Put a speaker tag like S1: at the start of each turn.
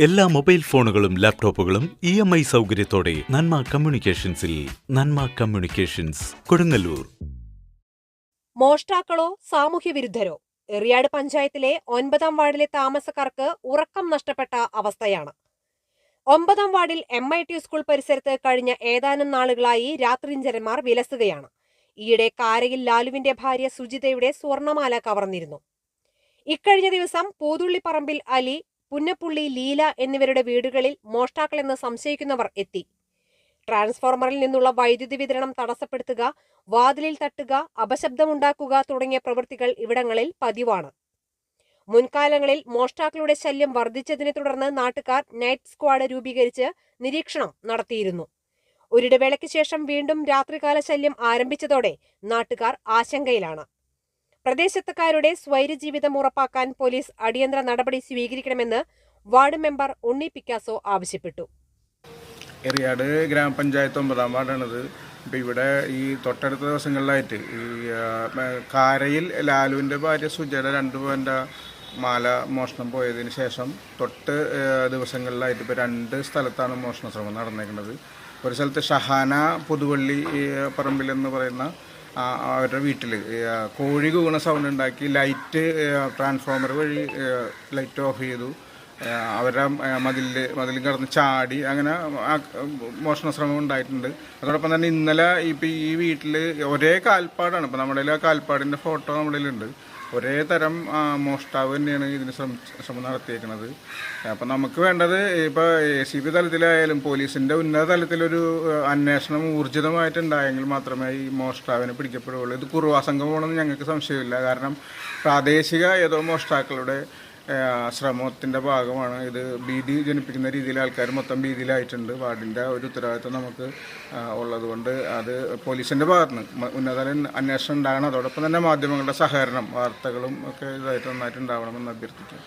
S1: എല്ലാ മൊബൈൽ ഫോണുകളും ലാപ്ടോപ്പുകളും ഇ എം ഐ സൗകര്യത്തോടെ നന്മ കമ്മ്യൂണിക്കേഷൻസിൽ നന്മ കമ്മ്യൂണിക്കേഷൻസ് കൊടുങ്ങല്ലൂർ.
S2: മോഷ്ടാക്കളോ സാമൂഹ്യ വിരുദ്ധരോ എറിയാട് പഞ്ചായത്തിലെ ഒൻപതാം വാർഡിലെ താമസക്കാർക്ക് ഉറക്കം നഷ്ടപ്പെട്ട അവസ്ഥയാണ്. ഒമ്പതാം വാർഡിൽ എം ഐ ടി സ്കൂൾ പരിസരത്ത് കഴിഞ്ഞ ഏതാനും നാളുകളായി രാത്രിഞ്ചരന്മാർ വിലസുകയാണ്. ഈയിടെ കാരയിൽ ലാലുവിന്റെ ഭാര്യ സുജിതയുടെ സ്വർണമാല കവർന്നിരുന്നു. ഇക്കഴിഞ്ഞ ദിവസം പൂതുള്ളിപ്പറമ്പിൽ അലി പുന്നപ്പുള്ളി ലീല എന്നിവരുടെ വീടുകളിൽ മോഷ്ടാക്കളെന്ന് സംശയിക്കുന്നവർ എത്തി. ട്രാൻസ്ഫോർമറിൽ നിന്നുള്ള വൈദ്യുതി വിതരണം തടസ്സപ്പെടുത്തുക വാതിലിൽ തട്ടുക അപശബ്ദമുണ്ടാക്കുക തുടങ്ങിയ പ്രവൃത്തികൾ ഇവിടങ്ങളിൽ പതിവാണ്. മുൻകാലങ്ങളിൽ മോഷ്ടാക്കളുടെ ശല്യം വർദ്ധിച്ചതിനെ തുടർന്ന് നാട്ടുകാർ നൈറ്റ് സ്ക്വാഡ് രൂപീകരിച്ച് നിരീക്ഷണം നടത്തിയിരുന്നു. ഒരിടവേളയ്ക്ക് ശേഷം വീണ്ടും രാത്രികാല ശല്യം ആരംഭിച്ചതോടെ നാട്ടുകാർ ആശങ്കയിലാണ്. പ്രദേശത്തുകാരുടെ സ്വൈര്യജീവിതം ഉറപ്പാക്കാൻ പോലീസ് അടിയന്തര നടപടി സ്വീകരിക്കണമെന്ന് വാർഡ് മെമ്പർ ഉണ്ണി പിക്കാസോ ആവശ്യപ്പെട്ടു.
S3: എറിയാട് ഗ്രാമപഞ്ചായത്ത് ഒമ്പതാം വാർഡാണിത്. ഇപ്പം ഇവിടെ ഈ തൊട്ടടുത്ത ദിവസങ്ങളിലായിട്ട് ഈ കാരയിൽ ലാലുവിന്റെ ഭാര്യ സുജയുടെ രണ്ട് പവന്റെ മാല മോഷണം പോയതിന് ശേഷം തൊട്ട് ദിവസങ്ങളിലായിട്ട് ഇപ്പോൾ രണ്ട് സ്ഥലത്താണ് മോഷണ ശ്രമം നടന്നേക്കുന്നത് ഒരു സ്ഥലത്ത് ഷഹാന പുതുവള്ളി പറമ്പിൽ എന്ന് പറയുന്ന അവരുടെ വീട്ടിൽ കോഴി കൂണ സൗണ്ട് ഉണ്ടാക്കി ലൈറ്റ് ട്രാൻസ്ഫോമർ വഴി ലൈറ്റ് ഓഫ് ചെയ്തു. അവരുടെ മതിലിൽ കടന്ന് ചാടി അങ്ങനെ മോഷണ ശ്രമം ഉണ്ടായിട്ടുണ്ട്. അതോടൊപ്പം തന്നെ ഇന്നലെ ഇപ്പം ഈ വീട്ടിൽ ഒരേ കാൽപ്പാടാണ്. ഇപ്പം നമ്മുടെ ആ കാൽപ്പാടിന്റെ ഫോട്ടോ നമ്മുടെ ഉണ്ട് ഒരേ തരം മോഷ്ടാവ് തന്നെയാണ് ഇതിന് ശ്രമം നടത്തിയേക്കുന്നത് അപ്പം നമുക്ക് വേണ്ടത് ഇപ്പോൾ എ സി ബി തലത്തിലായാലും പോലീസിന്റെ ഉന്നത തലത്തിലൊരു അന്വേഷണം ഊർജിതമായിട്ടുണ്ടായെങ്കിൽ മാത്രമേ ഈ മോഷ്ടാവിനെ പിടിക്കപ്പെടുകയുള്ളൂ ഇത് കുറുവാ ഞങ്ങൾക്ക് സംശയമില്ല. കാരണം പ്രാദേശിക ഏതോ മോഷ്ടാക്കളുടെ ശ്രമത്തിന്റെ ഭാഗമാണ്. ഇത് ഭീതി ജനിപ്പിക്കുന്ന രീതിയിൽ ആൾക്കാർ മൊത്തം ഭീതിയിലായിട്ടുണ്ട്. വാർഡിന്റെ ഒരു ഉത്തരവാദിത്വം നമുക്ക് ഉള്ളത് ഉള്ളതുകൊണ്ട് അത് പോലീസിന്റെ ഭാഗത്ത് നിന്ന് ഉന്നത അന്വേഷണം ഉണ്ടാകണം. അതോടൊപ്പം തന്നെ മാധ്യമങ്ങളുടെ സഹകരണം വാർത്തകളും ഒക്കെ ഇതായിട്ട് നന്നായിട്ട് ഉണ്ടാവണമെന്ന് അഭ്യർത്ഥിക്കും